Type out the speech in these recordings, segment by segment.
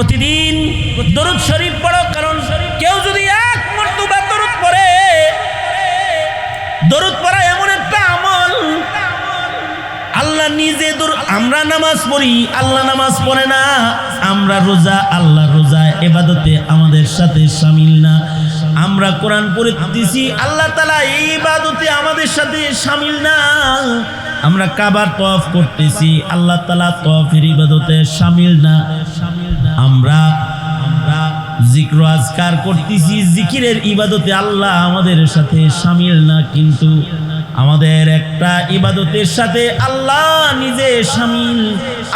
প্রতিদিন দরুদ শরীফ পড়ো, কারণ কেউ যদি এক মর্তবা দরুদ পড়ে, দরুদ পড়া এমন একটা আমল। আল্লাহ নিজে আমরা নামাজ পড়ি, আল্লাহ নামাজ পড়ে না, আমরা রোজা, আল্লাহ রোজা এবাদতে আমাদের সাথে সামিল না। আমরা কোরআন পড়তেছি, আল্লাহ তালা এই ইবাদতে আমাদের সাথে সামিল না। আমরা কাবার তফ করতেছি, আল্লাহ তালা তফের ইবাদতে সামিল না। আমরা আমরা জিক্র আজকার করতেছি জিকিরের ইবাদতে আল্লাহ আমাদের সাথে সামিল না, কিন্তু আমাদের একটা ইবাদতের সাথে আল্লাহ নিজে সামিল,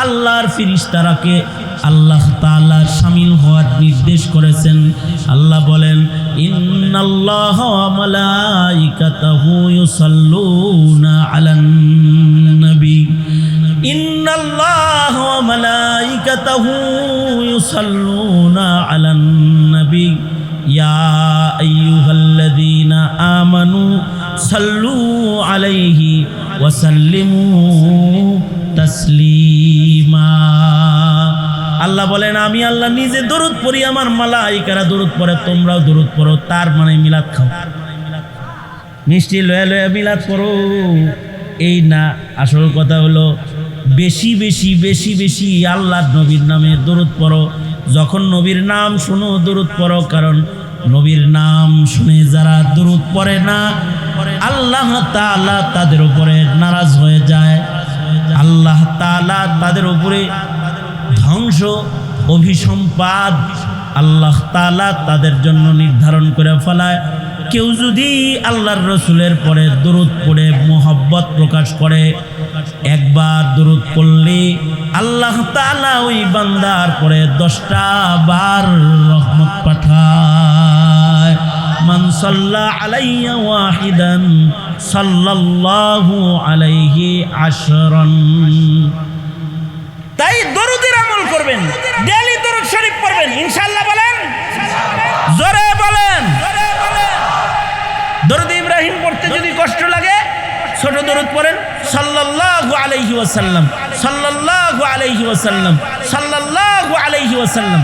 আল্লাহর ফিরিস্তারাকে আল্লাহ তাআলা সামিল হওয়ার নির্দেশ করেছেন। আল্লাহ বলেন, ইন্নাল্লাহ আমানু সাল্লু আলাইহি আল্লাহ বলেন, আমি আল্লাহ নিজে দরুদ পড়ি, আমার মালাইকারা দরুদ পড়ে, তোমরাও দরুদ পড়ো, তার মানে মিলাদ খাও। মিষ্টি লয়ে লয়ে মিলাদ পড়ো। এই না, আসল কথা হলো বেশি বেশি বেশি বেশি আল্লাহর নবীর নামে দরুদ পড়ো। যখন নবীর নাম শুনো, দরুদ পড়ো, কারণ নবীর নাম শুনে যারা দরুদ পড়ে না, আল্লাহ তাআলা তাদের উপরে নারাজ হয়ে যায়। আল্লাহ তাআলা তাদের উপরে ধ্বংস, অভিসম্পাদ আল্লাহ তাআলা তাদের জন্য নির্ধারণ করে ফেলায়। কেউ যদি আল্লাহর রসুলের পরে দরুদ পড়ে, মোহব্বত প্রকাশ করে একবার দরুদ পড়লে আল্লাহ তালা ওই বান্দার পরে দশটা বার রহমত পাঠায়। মান সাল্লা আলাইয়া ওয়াহিদান সাল্লাল্লাহু আলাইহি আশরান। তাই দরুদের আমল করবেন ডেলি দরুদ শরীফ পড়বেন, ইনশাআল্লাহ বলেন? জোরে বলেন। দরুদ ইব্রাহিম পড়তে যদি কষ্ট লাগে ছোট দরুদ পড়েন, সাল্লাল্লাহু আলাইহি ওয়াসাল্লাম, সাল্লাল্লাহু আলাইহি ওয়াসাল্লাম, সাল্লাল্লাহু আলাইহি ওয়াসাল্লাম।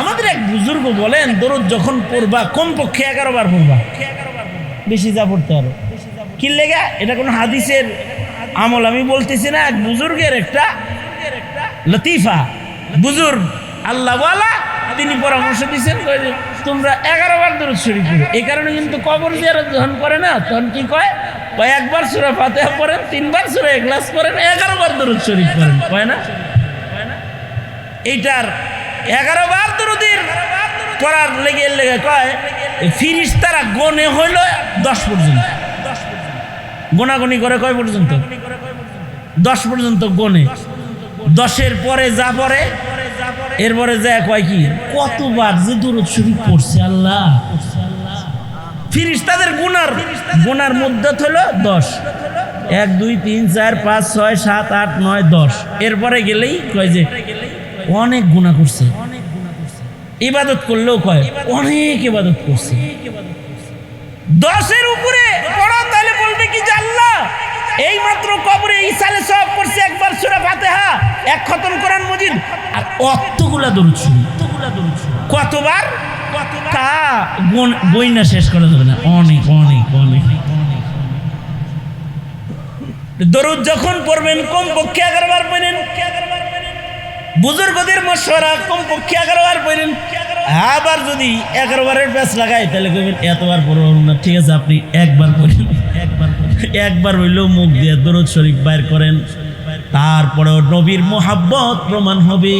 আমাদের এক বুজুর্গ বলেন, দরুদ যখন পড়বা, কমপক্ষে এগারো বার পড়বা। বেশি যা পড়তে আরও কি লেগে? এটা কোনো হাদিসের আমল? আমি বলতেছি না, এক বুজুর্গের একটা লতিফা। বুজুর্গ আল্লাহ ওয়ালা তিনি পরামর্শ দিচ্ছেন তোমরা এগারো বার দরুদ শরীফ পড়ো। এই কারণে কিন্তু কবর জিয়ারত যখন করে না, তখন কি কয়? কয় একবার সুরা ফাতেহা পড়েন, তিনবার সুরা এগলাস পড়েন এগারো বার দরুদ শরীফ পড়েন। কয় না? এইটার এগারো বার দরুদের পড়ার লেগে লেগে কয় ফিরিস তারা গনে হইল দশ পর্যন্ত। গোনাগুনি করে কয় পর্যন্ত? দশ পর্যন্ত গনে। দশের পরে যা পরে এরপরে যা কয় কি? কতবার যে দূরত শরীফ পড়ছে, আল্লাহ। ফিরিস তাদের গুনার। গুনার মধ্যে হলো দশ। এক, দুই, তিন, চার, পাঁচ, ছয়, সাত, আট, নয়, দশ। এরপরে গেলেই কয় যে অনেক গুণা করছে। ইবাদত করলেও কয় অনেক ইবাদত করছে। দশের উপরে পড়া তাহলে বলবে কি যে আল্লাহ এই মাত্র কবরে ইসালে সব করছে একবার সুরা ফাতেহা, এক খতম কোরআন মজিদ, আর অতগুলা দরুদ শুনি কতবার? তা শেষ করা যাবে না। অনেক অনেক অনেক দরুদ যখন পড়বেন কম পক্ষে এগারো বার পড়েন। বুজুর্গদের মশওয়ারা কম পক্ষে এগারো পড়েন। আবার যদি এগারো বারের লাগাই তাহলে কইবেন, এতবার পড়ব না। ঠিক আছে, আপনি একবার পড়েন। একবার একবার হইলেও মুখ দিয়ে দরুদ শরীফ বাইর করেন। তারপরেও নবীর মোহাব্বত প্রমাণ হবে।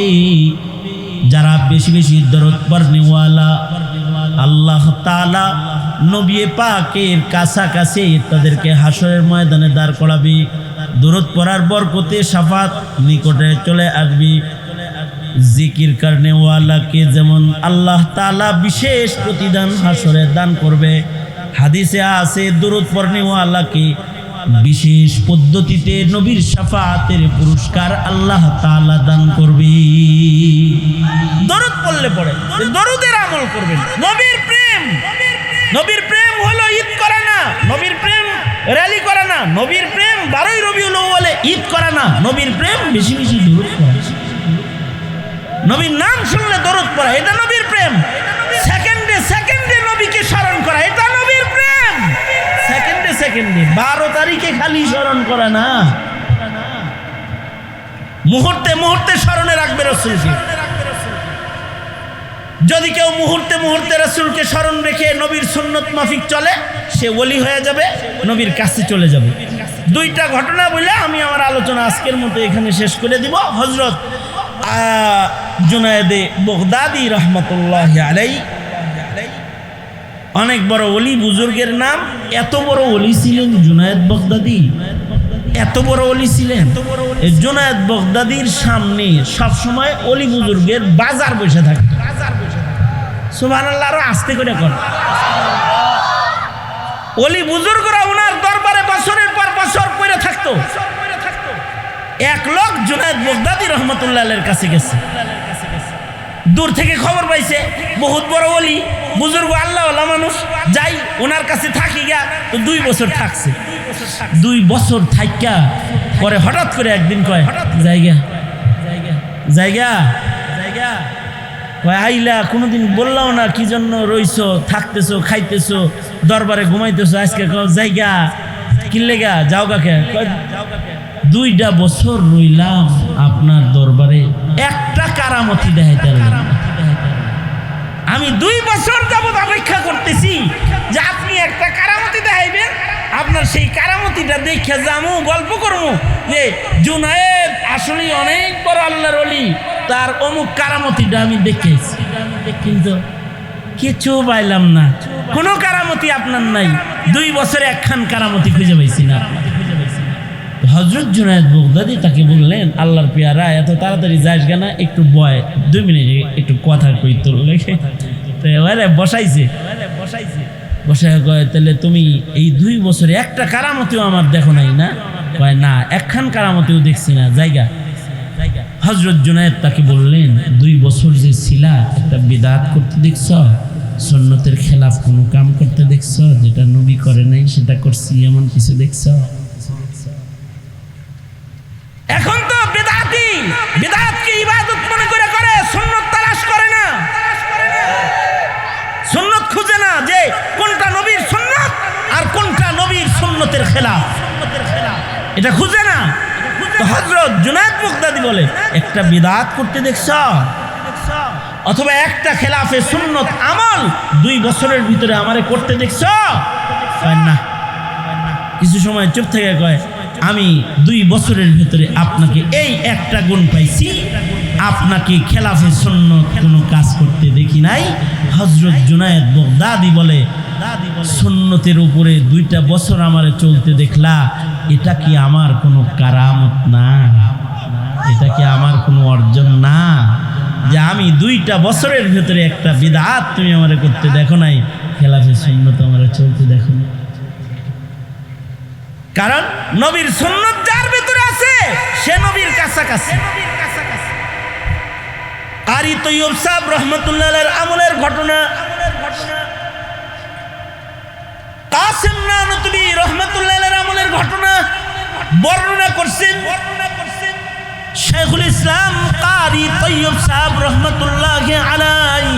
যারা বেশি বেশি দরদ পড়নেওয়ালা আল্লাহ তাআলা নবী পাকের কাছাকাছি তাদেরকে হাসরের ময়দানে দাঁড় করাবি দূরত পড়ার বরকতে সাফাত নিকটে চলে আসবি। জিকির কারণেওয়ালাকে যেমন আল্লাহ তাআলা বিশেষ প্রতিদান হাসরে দান করবে, হাদিসে আছে দূরত পড়নেওয়ালাকে বিশেষ পদ্ধতিতে নবীর সাফাতের পুরস্কার আল্লাহ তাআলা দান করবে। দরদ পড়লে পড়ে দরদের আমল করবেন। নবীর প্রেম নবীর প্রেম হলো ঈদ করা না, নবীর প্রেম র্যালি করা না, নবীর প্রেম বারোই রবিউল বলে ঈদ করা না, নবীর প্রেম বেশি বেশি দূর নবীর নাম শুনলে দরদ পড়া, এটা নবীর প্রেম। সেকেন্ডে সেকেন্ডে সেকেন্ডে বারো তারিখে খালি স্মরণ করা না। মুহূর্তে মুহূর্তে স্মরণে রাখবে যদি কেউ মুহূর্তে মুহূর্তে রসুলকে স্মরণ রেখে নবীর সুন্নত মাফিক চলে, সে ওলি হয়ে যাবে, নবীর কাছে চলে যাবে। দুইটা ঘটনা বলে আমি আমার আলোচনা আজকের মতো এখানে শেষ করে দিব। হজরত জুনায়দে বগদাদি রহমতুল্লাহ আলাই অনেক বড় অলি, বুজুর্গের নাম, এত বড় অলি ছিলেন জুনায়দ বগদাদি। এত বড় অলি ছিলেন। জুনায়দ বগদাদির সামনে সবসময় অলি, বুজুর্গের বাজার বসে থাকতো। সুবাহ আরও আস্তে করে কর। অলি, বুজুর্গরা ওনার দরবারে বছরের পর বছর পরে থাকতো। এক লোক জুনায়দ বগদাদি রহমতুল্লাহ কাছে গেছে। দূর থেকে খবর পাইছে বহুত বড় অলি বুজুর্গ আল্লাহ মানুষ যাই ওনার কাছে থাকি গা তো দুই বছর থাকছে। দুই বছর থাইকা পরে হঠাৎ করে একদিন কয় হঠাৎ জায়গা জায়গা জায়গা। কয় আইলা কোনোদিন বললাও না কি জন্য রইছো থাকতেছো খাইতেছো দরবারে ঘুমাইতেছো? আজকে জায়গা কিনলেগা যাও কাকে কয়, দুইটা বছর রইলাম আপনার দরবারে, একটা কারামতি দেখাইতে। আমি দুই বছর যাবত অপেক্ষা করতেছি যে আপনি একটা কারামতি দেখাইবেন, আপনার সেই কারামতিটা দেখে যামু, গল্প করব যে জুনায়েদ আসলে অনেক বড় আল্লাহর অলি তার অমুক কারামতিটা আমি দেখেছি। কিন্তু কিছু পাইলাম না। কোনো কারামতি আপনার নাই। দুই বছরে একখান কারামতি খুঁজে পাইছি না। হজরত জুনায়দ বগদাদি তাকে বললেন, আল্লাহর পেয়ারা, এত তাড়াতাড়ি যাস না একটু বয় দুই মিনিট একটু কথা কই তোর তো এবারে বসাইছে। বসায় কয়, তাহলে তুমি এই দুই বছরে একটা কারামতিও আমার দেখো নাই না? কয়, না, একখান কারামতিও দেখছি না, জায়গা। হজরত জুনায়দ তাকে বললেন, দুই বছর যে ছিলা, একটা বিদাত করতে দেখছ সন্ন্যতের খেলাফ কোনো কাম করতে দেখছ, যেটা নবী করে নাই, সেটা করছি, এমন কিছু দেখছ? সুন্নতের খেলা এটা খুঁজে না? হজরত জুনায়দ মুক্তাদি বলে, একটা বিদাত করতে দেখছ? অথবা একটা খেলাফে সুন্নত আমল দুই বছরের ভিতরে আমারে করতে দেখছ? না। কিছু সময় চুপ থেকে কয়, আমি দুই বছরের ভিতরে আপনাকে এই একটা গুণ পাইছি। আপনাকে খেলাফে শূন্য কোনো কাজ করতে দেখি নাই। হজরত জুনায়দ দাদি বলে সুন্নতের উপরে দুইটা বছর আমারে চলতে দেখলা, এটা কি আমার কোনো কারামত না? এটা কি আমার কোনো অর্জন না? যে আমি দুইটা বছরের ভেতরে একটা বিদাত তুমি আমারে করতে দেখো নাই, খেলাফে সুন্নত আমারে চলতে দেখো না কারণ নবীর সুন্নত যার ভিতরে আছে, সে নবীর কাছাকাছি। আরি তৈয়ব সাহেব রহমতুল্লাহ আমলের ঘটনা বর্ণনা করছেন শেখুল ইসলাম কারি তৈয়ব সাহেব রহমতুল্লাহ আলাই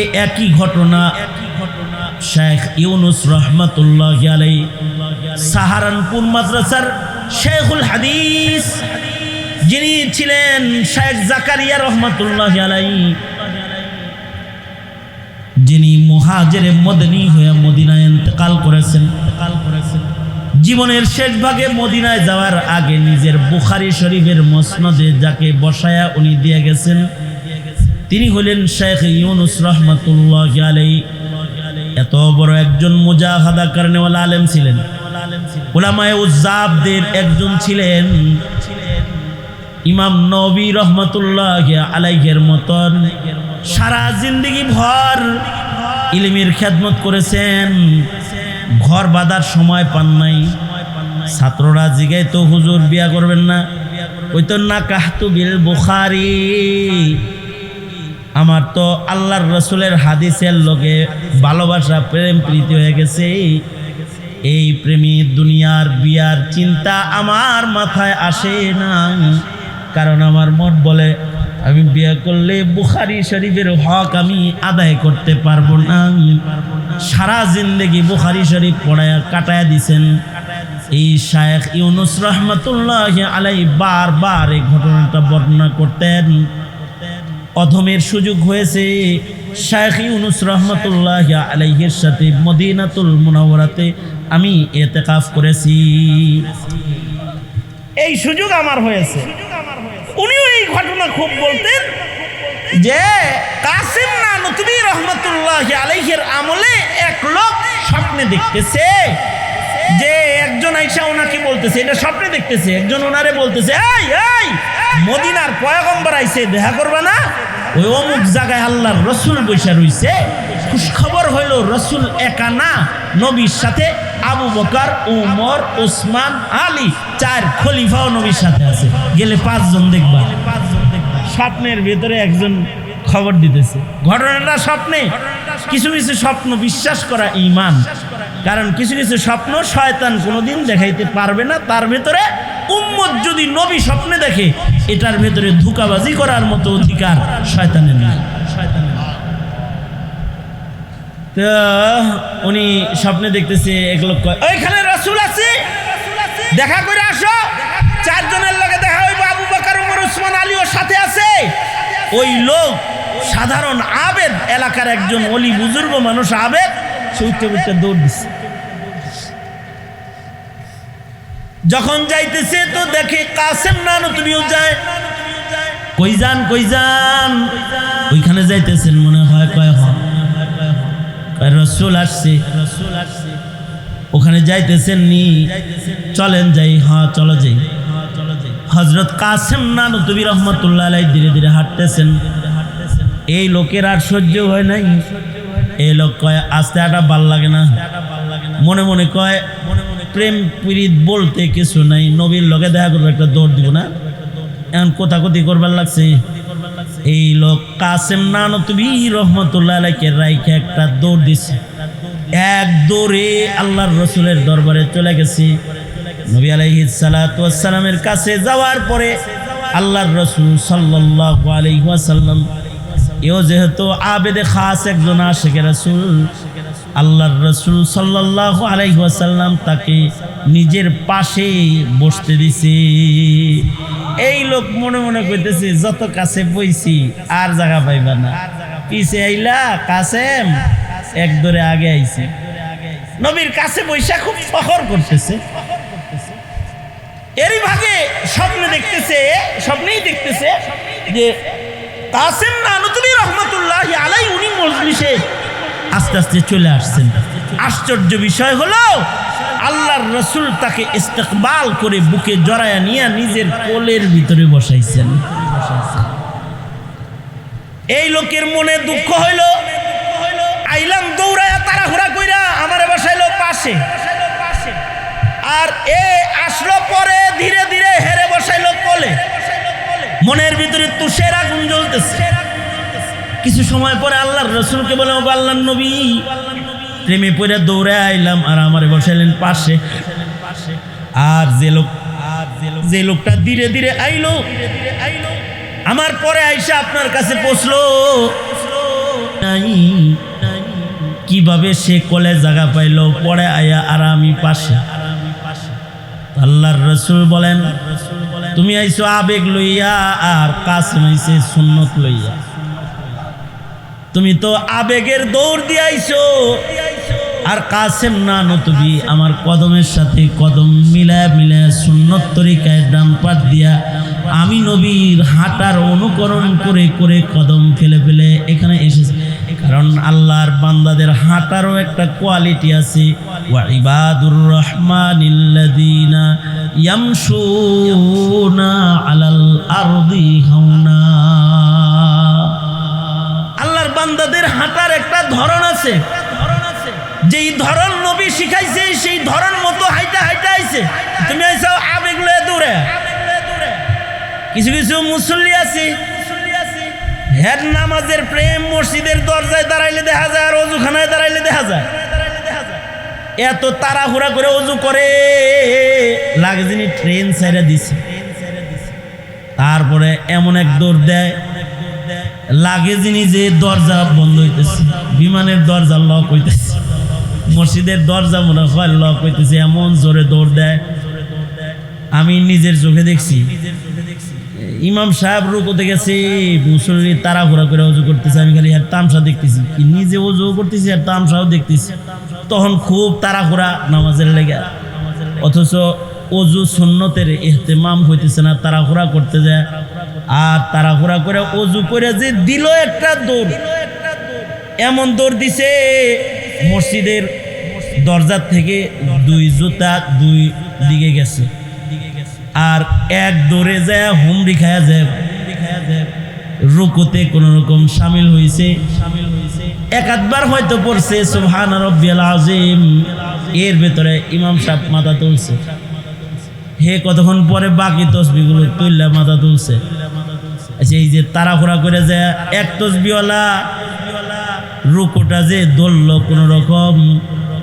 এ একই ঘটনা শেখ ইউনুস রহমতুল্লাহ আলাই সাহারানপুর মাদ্রাসার শেখুল হাদিস, যিনি ছিলেন শেখ জাকারিয়া রহমতুল্লাহ আলাই যিনি মুহাজেরে মদনী হয়ে মদিনায় ইন্তেকাল করেছেন ইন্তেকাল করেছেন। জীবনের শেষ ভাগে মদিনায় যাওয়ার আগে নিজের বুখারি শরীফের মসনদে যাকে বসায়া উনি দিয়ে গেছেন, তিনি হলেন শেখ ইউনুস রহমতুল্লাহ আলাই এত বড় একজন মুজাহাদা কারণেওয়ালা আলেম ছিলেন। ওলামায় একজন ছিলেন ইমাম নবী রহমতুল্লাহ আলাইহের মতন। সারা জিন্দগি ভর ইলিমের খেদমত করেছেন। ঘর বাঁধার সময় পান নাই। ছাত্ররা জিগাই তো হুজুর বিয়া করবেন না। ওই তো না কাহতু বিল বুখারি। আমার তো আল্লাহর রসুলের হাদিসের লোকে ভালোবাসা, প্রেম, প্রীতি হয়ে গেছে। এই প্রেমী দুনিয়ার বিয়ার চিন্তা আমার মাথায় আসে না কারণ আমার মন বলে আমি বিয়ে করলে বুখারি শরীফের হক আমি আদায় করতে পারব না। সারা জিন্দগি বুখারি শরীফ পড়ায়া কাটায়া দিছেন। এই শায়েখ ইউনুস রহমতুল্লাহ আলাই বারবার এই ঘটনাটা বর্ণনা করতেন। অধমের সুযোগ হয়েছে শায়েখ ইউনুস রহমতুল্লাহ আলাইহের সাথে মদিনাতুল মুনাওয়ারাতে আমি এতেকাফ করেছি। এই সুযোগ আমার হয়েছে। এই ঘটনা খুব বলতেন যে কাসিম না নতুবি রহমতুল্লাহ আলাইহের আমলে এক লোক স্বপ্নে দেখতেছে যে একজন আইসা ওনাকে বলতেছে, এটা স্বপ্নে দেখতেছে, একজন ওনারে বলতেছে, এই এই, মদিনার পয়গম্বর আইছে দেখা করবে না? ওই অমুক জায়গায় আল্লাহর রসুল বৈশা রইছে। খুশখবর হইল রসুল একা না, নবীর সাথে আবু বকার, উমর, উসমান, আলী, চার খলিফাও নবীর সাথে আছে। গেলে পাঁচজন দেখবা। স্বপ্নের ভেতরে একজন খবর দিতেছে। ঘটনাটা স্বপ্নে। কিছু কিছু স্বপ্ন বিশ্বাস করা ইমান কারণ কিছু কিছু স্বপ্ন শয়তান কোনোদিন দেখাইতে পারবে না। তার ভেতরে উম্মত যদি নবী স্বপ্নে দেখে, এটার ভেতরে ধোকাবাজি করার মতো অধিকার শয়তানের নেই। তো উনি স্বপ্নে দেখতেছে এক লোক ওইখানে রসুল আছে? দেখা করে আসো। চারজনের লগে দেখা হইব, আবু বকর, উমর, উসমান, আলী ওর সাথে আছে। ওই লোক সাধারণ আবেদ, এলাকার একজন অলি, বুজুর্গ মানুষ আবেদ, সে উঠতে উঠতে দৌড় দিচ্ছে যখন যাইতেছে তো দেখে কাসেম নানো, তুমিও যায়। কই যান কই যান? ওইখানে যাইতেছেন, মনে হয় হয় কয় রসুল আসছে। রসুল ওখানে যাইতেছেন নি চলেন যাই হ্যাঁ চলো যাই। হজরত কাসেম নানু তুবি রহমতুল্লাহ আলাই ধীরে ধীরে হাঁটতেছেন। এই লোকের আর সহ্য হয় নাই। এই লোক কয়, আস্তে আটা ভালো লাগে না। মনে মনে কয়, প্রেম পীড়িত বলতে কিছু নাই। নবীর লগে দেখা করব, একটা দৌড় দিব না। এখন কোথাকতি করবার লাগছে? এই লোক কাসেম নানো তুমি রহমতুল্লাহ আলাইকে রাইখে একটা দৌড় দিছে। এক দৌড়ে আল্লাহর রসুলের দরবারে চলে গেছি। নবী আলাইহি সালামের কাছে যাওয়ার পরে আল্লাহর রসুল সাল্লাল্লাহু আলাইহি ওয়াসাল্লাম, এও যেহেতু আবেদে খাস একজন আশেখ রসুল, আল্লাহর রসুল সাল্লাল্লাহু আলাইহি ওয়াসাল্লাম তাকে নিজের পাশে বসতে দিছে। এই লোক মনে মনে কইতেছে, যত কাছে বইছি, আর জায়গা পাইবা না। পিছে আইলা কাসেম এক দরে আগে আইছে। নবীর কাছে বৈশা খুব ফখর করতেছে। এরই ভাগে স্বপ্নে দেখতেছে, স্বপ্নেই দেখতেছে যে কাসেম নানুতুলি রহমতুল্লাহ আলাই উনি মজলিসে আস্তে আস্তে চলে আসছেন। আশ্চর্য বিষয় হলো আল্লাহর রসুল তাকে ইস্তেকবাল করে বুকে জড়ায়া নিয়ে নিজের কোলের ভিতরে বসাইছেন। এই লোকের মনে দুঃখ হইল, আইলাম দৌড়ায়া তাড়াহুড়া কইরা আমারে বসাইলো পাশে। আর এ আসলো পরে ধীরে ধীরে হেরে বসাইলো কোলে। মনের ভিতরে তুষের আগুন জ্বলতেছে। কিছু সময় পরে আল্লাহর রসুলকে বলে ও আল্লাহর নবী প্রেমে পড়ে দৌড়ে আইলাম আর আমারে বসাইলেন পাশে। আর যে লোক আর যে লোকটা ধীরে ধীরে আইলো, আমার পরে আইসা আপনার কাছে পৌঁছলো। কীভাবে সে কলে জায়গা পাইলো, পরে আয়া আর আমি পাশে। আল্লাহর রসুল বলেন, তুমি আইসো আবেগ লইয়া আর কাসেম আইসে সুন্নত লইয়া। তুমি তো আবেগের দৌড় দিয়ে আইসো। আর কাসেম না নতুবি, আমার কদমের সাথে কদম মিলায় মিলায় সুন্নত তরিকায় ডান পাট দিয়া আমি নবীর হাঁটার অনুকরণ করে করে কদম ফেলে ফেলে এখানে এসেছে। কারণ আল্লাহর বান্দাদের হাঁটারও একটা কোয়ালিটি আছে। ইবাদুর হাওনা। আল্লাহর বান্দাদের হাঁটার একটা ধরন আছে। যেই ধরন নবী শিখাইছে, সেই ধরন মতো হাইটা হাইটা আইছে। তুমি আইসাও আবেগ লয়ে দূরে। কিছু কিছু মুসল্লি আছে হেড নামাজের প্রেম মসজিদের দরজায় দাঁড়াইলে দেখা যায় আর অজুখানায় দাঁড়াইলে দেখা যায়। এত তাড়াহুড়া করে অজু করে, লাগে যিনি ট্রেন ছেড়ে দিছে। তারপরে এমন এক দৌড় দেয়, লাগে যিনি যে দরজা বন্ধ হইতেছে, বিমানের দরজা লক হইতেছে। মসজিদের দরজা মনে হয় লক হইতেছে এমন জোরে দৌড় দেয়। আমি নিজের চোখে দেখছি। ইমাম সাহেব রুকোতে গেছে, মুসল্লি তাড়াহুড়া করে অজু করতেছে। আমি খালি আর তামসা দেখতেছি। কি নিজে অজু করতেছি আর তামসাও দেখতেছি। তখন খুব তাড়াহুড়া নামাজের লেগে। অথচ অজু সুন্নতের এহতেমাম হইতেছে না, তাড়াহুড়া করতে যায়। আর তাড়াহুড়া করে অজু করে যে দিল একটা দৌড়। এমন দৌড় দিছে মসজিদের দরজার থেকে দুই জুতা দুই দিকে গেছে। আর এক দৌড়ে যায়, হুমড়ি খায়া যায়। রুকুতে কোন রকম সামিল হয়েছে এক আধবার হয়তো পড়ছে রব্বিয়াল আজিম এর ভেতরে ইমাম সাহেব মাথা তুলছে। হে কতক্ষণ পরে বাকি তসবিগুলো তুললে মাথা তুলছে? আচ্ছা এই যে তাড়াহুড়া করে যায়, এক তসবিওয়ালা রুকুটা যে দৌড়লো কোনো রকম।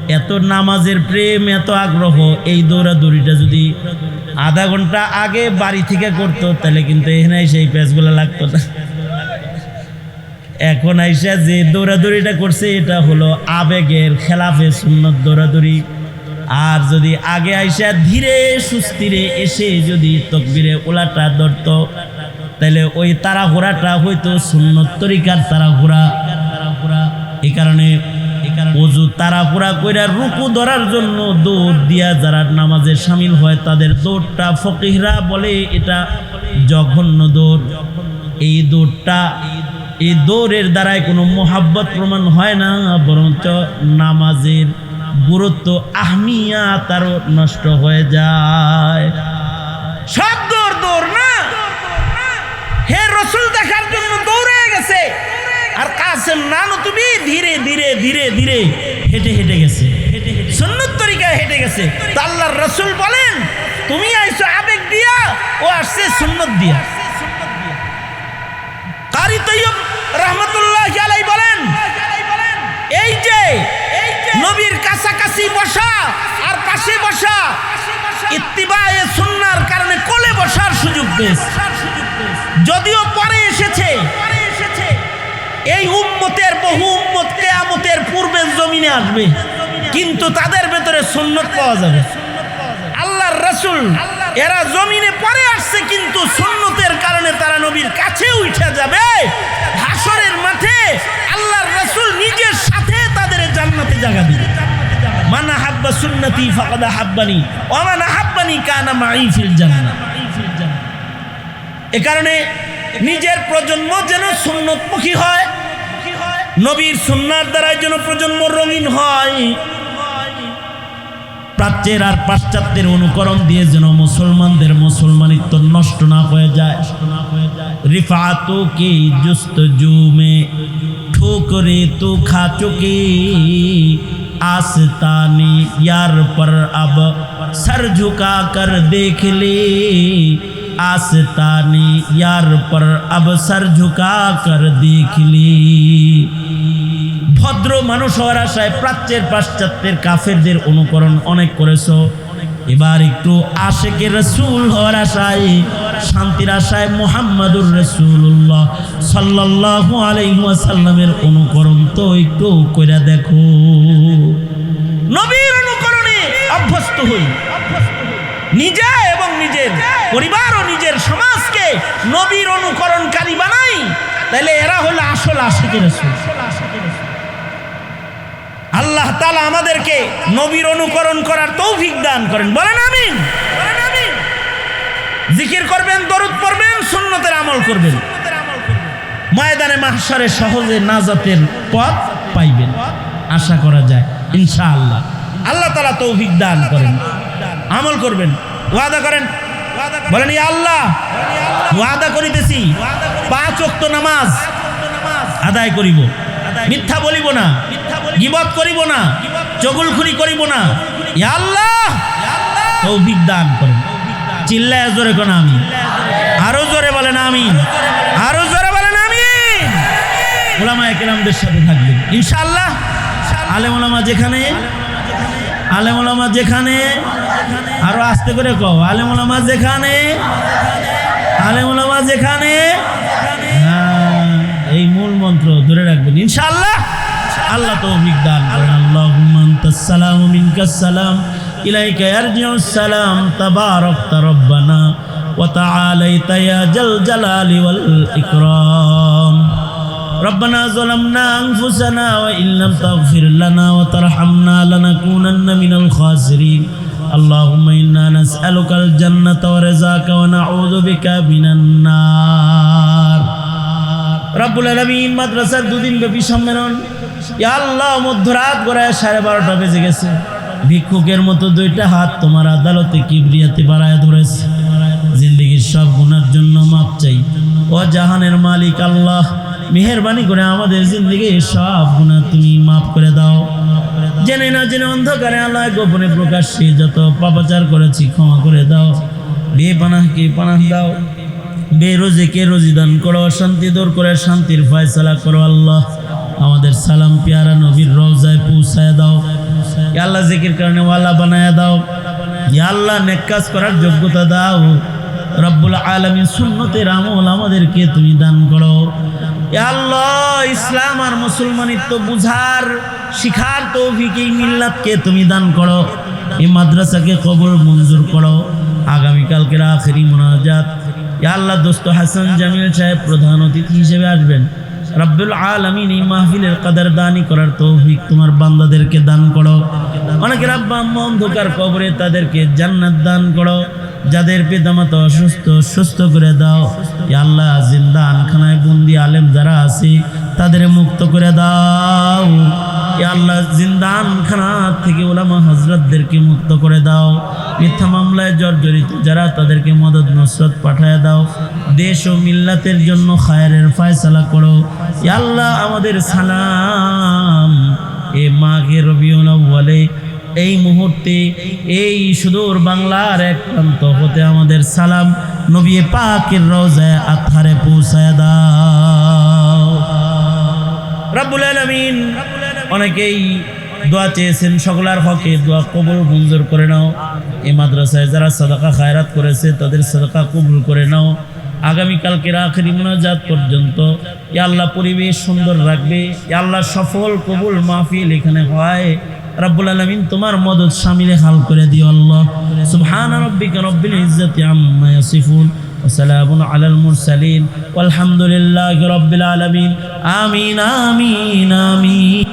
এত নামাজের প্রেম, এত আগ্রহ, এই দৌড়াদৌড়িটা যদি আধা ঘণ্টা আগে বাড়ি থেকে করতো, তাহলে কিন্তু এখানে সেই প্যাচগুলো লাগতো না। এখন আইসা যে দৌড়াদৌড়িটা করছে, এটা হলো আবেগের খেলাফে সুন্নত দৌড়াদৌড়ি। আর যদি আগে আইসা ধীরে সুস্থিরে এসে যদি তকবিরে ওলাটা ধরত, তাহলে ওই তাড়াহুড়াটা হয়তো সুন্নত তরিকার তাড়াহুড়া। এই কারণে অজু তাড়াহুড়া কইরা রুকু ধরার জন্য দৌড় দিয়া যারা নামাজে সামিল হয় তাদের দৌড়টা ফকিহরা বলে এটা জঘন্য দৌড়। এই দৌড়টা, এই দৌড়ের দ্বারাই কোনো মোহাব্বত প্রমাণ হয় না, বরঞ্চ নামাজের গুরুত্ব আহমিয়া তারও নষ্ট হয়ে যায়। সব দৌড় দৌড় না? হে রসুল দেখার জন্য দৌড়ে গেছে। আর কাসেম তুমি ধীরে ধীরে ধীরে ধীরে হেঁটে হেঁটে গেছে। সুন্নত তরিকায় হেঁটে গেছে। তা আল্লাহর রসুল বলেন, তুমি আইসো আবেগ দিয়া, ও আসছে সুন্নত দিয়া। কারি তৈয়ব রহমতুল্লাহ আলাই বলেন, এই যে নবীর কাছাকাছি বসা আর পাশে বসা, ইত্তিবায়ে সুন্নার কারণে কোলে বসার সুযোগ পেয়েছে। যদিও পরে এসেছে এই উম্মতের বহু উম্মত কেয়ামতের পূর্বের জমিনে আসবে। কিন্তু তাদের ভেতরে সুন্নত পাওয়া যাবে। আল্লাহর রসুল, এরা জমিনে পরে আসছে, কিন্তু সুন্নতের কারণে তারা নবীর কাছে উঠে যাবে। হাসরের মাঠে আল্লাহর রসুল নিজের সাথে তাদের জান্নাতে জায়গা দিবে। মানা হাব্বা সুন্নতি ফাকাদা হাব্বানি ওমানা হাব্বানি কানা মাই ফিল জান্নাত এ কারণে নিজের প্রজন্ম যেন সুন্নতমুখী হয় নবীর সুন্নার দ্বারাই যেন প্রজন্ম রঙিন হয় প্রাচ্যের আর পাশ্চাত্যের অনুকরণ দিয়ে যেন মুসলমানদের মুসলমানিত্ব নষ্ট না হয়ে যায় রিফাতো কি जुस्त जू में ठोकरे तो खा चुके आस्तानी यार पर अब सर झुका कर देख ले आस्तानी यार पर अब सर झुका कर देख ले ভদ্র মানুষ হওয়ার আশায় প্রাচ্যের পাশ্চাত্যের কাফেরদের অনুকরণ অনেক করেছ এবার একটু আশেকের রসুল হওয়ার আশায় শান্তির আশায় মোহাম্মদুর রসুল্লাহ সাল্লাহ আলাইসাল্লামের অনুকরণ তো একটু কইরা দেখো নবীর অনুকরণে অভ্যস্ত হই নিজে এবং নিজের পরিবার ও নিজের সমাজকে নবীর অনুকরণকারী বানাই তাহলে এরা হলো আসল আশেকের আল্লাহ তালা আমাদেরকে নবীর অনুকরণ করার তৌফিক দান করেন। বলেন আমিন। জিকির করবেন, দরুদ পড়বেন, সুন্নতের আমল করবেন। ময়দানে মাহসারে সহজে নাজাতের পথ পাইবেন। আশা করা যায়, ইনশাআল্লাহ। আল্লাহ তালা তৌফিক দান করেন। আমল করবেন। ওয়াদা করেন। বলেন আল্লাহ, ওয়াদা করিতেছি। পাঁচ ওয়াক্ত নামাজ আদায় করিব। মিথ্যা বলিব না। গিবত করিব না। চগুলখুরি করিব না। আল্লাহ, তৌফিক দান করেন। চিল্লায় জোরে কোন আমি আরও জোরে বলেন আমি আরও জোরে বলেন আমি ওলামা একরামদের সাথে থাকবেন। ইনশাআল্লাহ, আলেম ওলামা যেখানে আলেম যেখানে আরও আস্তে করে কও আলেম যেখানে আলেম যেখানে হ্যাঁ, এই মূল মন্ত্র ধরে রাখবেন ইনশাআল্লাহ। আল্লাহ তো দান করেন। আল্লাহুম্মা আনতাস সালাম মিনকাস সালাম ইলাইকা ইয়ারজিউস সালাম তাবারাকতা রব্বানা ওয়া তাআলাইতা জাল ওয়াল ربنا ظلمنا أنفسنا وإن لم تغفر لنا وترحمنا لنكونن من الخاسرين اللهم إنا نسألك الجنة ورزاك ونعوذ بك من النار রব্বুল আলমিন মাদ্রাসার দুদিন ব্যাপী সম্মেলন ইয়া আল্লাহ মধ্যরাত গড়ায় সাড়ে বারোটা বেজে গেছে ভিক্ষুকের মতো দুইটা হাত তোমার আদালতে কিবরিয়াতে বাড়ায় ধরেছে জিন্দগির সব গুণার জন্য মাপ চাই ও জাহানের মালিক আল্লাহ মেহরবানি করে আমাদের জিন্দগির সব গুণা তুমি মাফ করে দাও। জেনে না জেনে অন্ধকারে আল্লাহ গোপনে প্রকাশ্যে যত পাপাচার করেছি ক্ষমা করে দাও। বে পানাহকে পানাহ দাও। বে বেরোজেকে রোজি দান করো শান্তি দূর করে শান্তির ফয়সালা করো আল্লাহ। আমাদের সালাম পেয়ারা নবীর রওজায় পৌঁছায় দাও। আল্লাহ জিকির কারণে ওয়ালা বানায় দাও। আল্লাহ নেক কাজ করার যোগ্যতা দাও। রব্বুল আলামিন সুন্নতের আমল আমাদেরকে তুমি দান করো। আল্লাহ, ইসলাম আর মুসলমানিত্ব বুঝার শিখার তৌফিক এই মিল্লাতকে তুমি দান করো, এই মাদ্রাসাকে কবর মঞ্জুর করো। আগামীকালকের আখেরি মোনাজাত। আল্লাহ, দোস্ত হাসান জামিল সাহেব প্রধান অতিথি হিসেবে আসবেন। রব্বুল আলমিন এই মাহফিলের কাদার দানি করার তৌফিক তোমার বান্দাদেরকে দান করো। অনেকের আব্বা অন্ধকার কবরে তাদেরকে জান্নাত দান করো। যাদের পিতামাতা অসুস্থ, সুস্থ করে দাও। আল্লাহ জিন্দা আনখানায় বন্দি আলেম যারা আছে, তাদের মুক্ত করে দাও। আল্লাহ জিন্দান খানা থেকে ওলামা হজরতদেরকে মুক্ত করে দাও। মিথ্যা মামলায় জর্জরিত যারা, তাদেরকে মদত নসরত পাঠায় দাও। দেশ ও মিল্লাতের জন্য খায়ের ফায়সালা করো। আল্লাহ, আমাদের সালাম। এ মাঘে রবিউল এই মুহূর্তে এই সুদূর বাংলার এক প্রান্ত হতে আমাদের সালাম নবী পাকের রোজায় আথারে পৌঁছায় দাও। রাব্বুল আলামিন অনেকেই দোয়া চেয়েছেন, সকলার হকে দোয়া কবুল মঞ্জুর করে নাও। এই মাদ্রাসায় যারা সাদাকা খায়রাত করেছে, তাদের সাদাকা কবুল করে নাও। আগামীকালকের আখেরি মোনাজাত পর্যন্ত ইয়া আল্লাহ পরিবেশ সুন্দর রাখবে ইয়া আল্লাহ সফল কবুল মাহফিল এখানে হয়। রাব্বুল আলামিন তোমার মদত শামিলে হাল করে দিও আল্লাহ সুবহান রাব্বিকা রব্বিল ইজ্জাতি আম্মা ইয়াসিফুন وسلام على المرسلين والحمد لله رب العالمين آمين آمين آمين